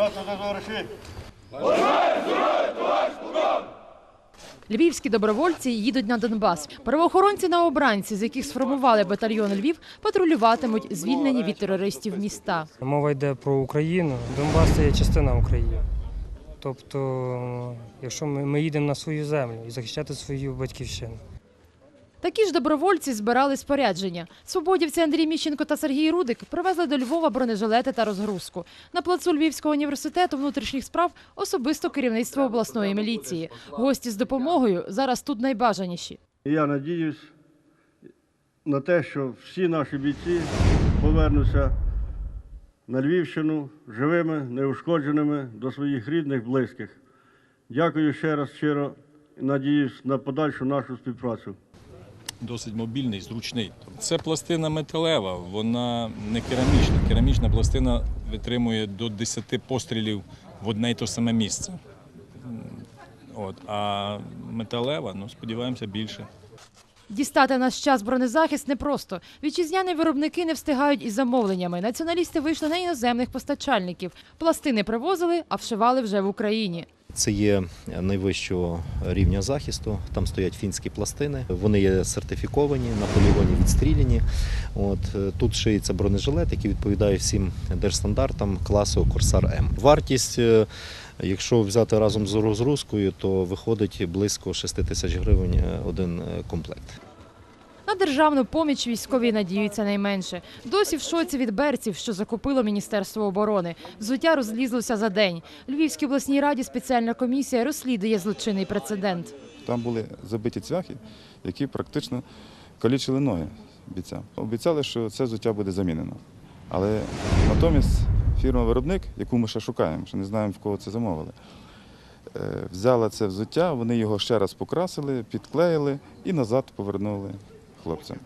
Та товариші, Львівські добровольці їдуть на Донбас. Правоохоронці на обранці, з яких сформували батальйон Львів, патрулюватимуть звільнені від терористів міста. Мова йде про Україну. Донбас це є частина України. Тобто, якщо ми, ми їдемо на свою землю і захищати свою батьківщину. Такі ж добровольці збирали спорядження. Свободівці Андрій Міщенко та Сергій Рудик привезли до Львова бронежилети та розгрузку. На плацу Львівського університету внутрішніх справ особисто керівництво обласної міліції. Гості з допомогою зараз тут найбажаніші. Я надіюсь на те, що всі наші бійці повернуться на Львівщину живими, неушкодженими до своїх рідних, близьких. Дякую ще раз щиро і надіюсь на подальшу нашу співпрацю. Досить мобільний, зручний. Це пластина металева, вона не керамічна. Керамічна пластина витримує до 10 пострілів в одне й те саме місце. От, а металева, ну сподіваємося, більше. Дістати наш час бронезахист непросто. Вітчизняні виробники не встигають із замовленнями. Націоналісти вийшли на іноземних постачальників. Пластини привозили, а вшивали вже в Україні. Це є найвищого рівня захисту. Там стоять фінські пластини. Вони є сертифіковані, на полігоні відстріляні. От е, тут шиється бронежилет, який відповідає всім держстандартам класу Корсар М. Вартість, е, якщо взяти разом з розгрузкою, то виходить близько 6 тисяч гривень е, один е, комплект. На державну поміч військові надіються найменше. Досі в шоці від берців, що закупило Міністерство оборони. Взуття розлізлося за день. Львівській обласній раді спеціальна комісія розслідує злочинний прецедент. Там були забиті цвяхи, які практично калічили ноги бійцям. Обіцяли, що це взуття буде замінено. Але натомість фірма-виробник, яку ми ще шукаємо, ще не знаємо, в кого це замовили, е, взяла це взуття, вони його ще раз покрасили, підклеїли і назад повернули хлопцям.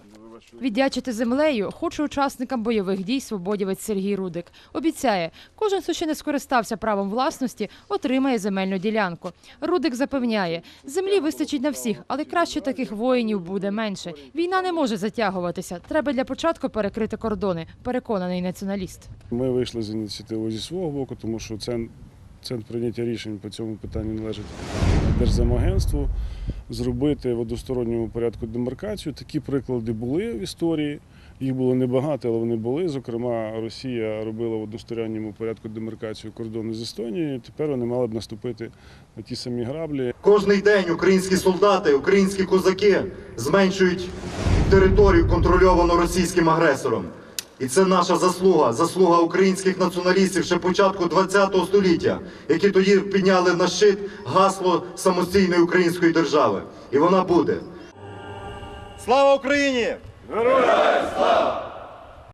Віддячити землею хоче учасникам бойових дій свободівець Сергій Рудик. Обіцяє, кожен, хто ще не скористався правом власності, отримає земельну ділянку. Рудик запевняє, землі вистачить на всіх, але краще таких воїнів буде менше. Війна не може затягуватися. Треба для початку перекрити кордони. Переконаний націоналіст. Ми вийшли з ініціативою зі свого боку, тому що центр прийняття рішень по цьому питанню належить Держземагентству. Зробити в односторонньому порядку демаркацію. Такі приклади були в історії. Їх було небагато, але вони були. Зокрема, Росія робила в односторонньому порядку демаркацію кордону з Естонією. Тепер вони мали б наступити на ті самі граблі. Кожний день українські солдати, українські козаки зменшують територію, контрольовану російським агресором. І це наша заслуга, заслуга українських націоналістів ще початку ХХ століття, які тоді підняли на щит гасло самостійної української держави. І вона буде. Слава Україні! Героям слава!